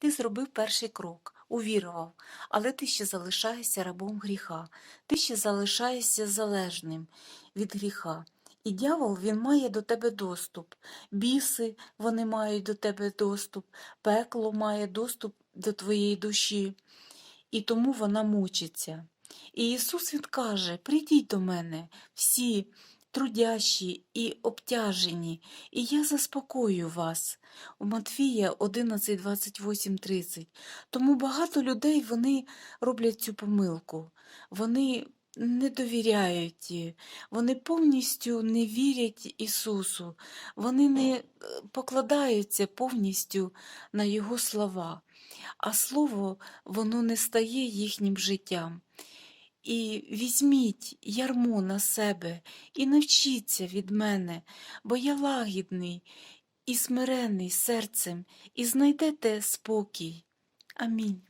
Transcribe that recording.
Ти зробив перший крок, увірував, але ти ще залишаєшся рабом гріха, ти ще залишаєшся залежним від гріха. І дьявол, він має до тебе доступ, біси вони мають до тебе доступ, пекло має доступ до твоєї душі, і тому вона мучиться. І Ісус Він каже: Прийдіть до мене, всі трудящі і обтяжені, і я заспокою вас. У Матфія 11, 28, 30. Тому багато людей вони роблять цю помилку. Вони не довіряють, вони повністю не вірять Ісусу, вони не е, покладаються повністю на Його слова, а Слово воно не стає їхнім життям. І візьміть ярмо на себе і навчіться від мене, бо я лагідний і смирений серцем, і знайдете спокій. Амінь.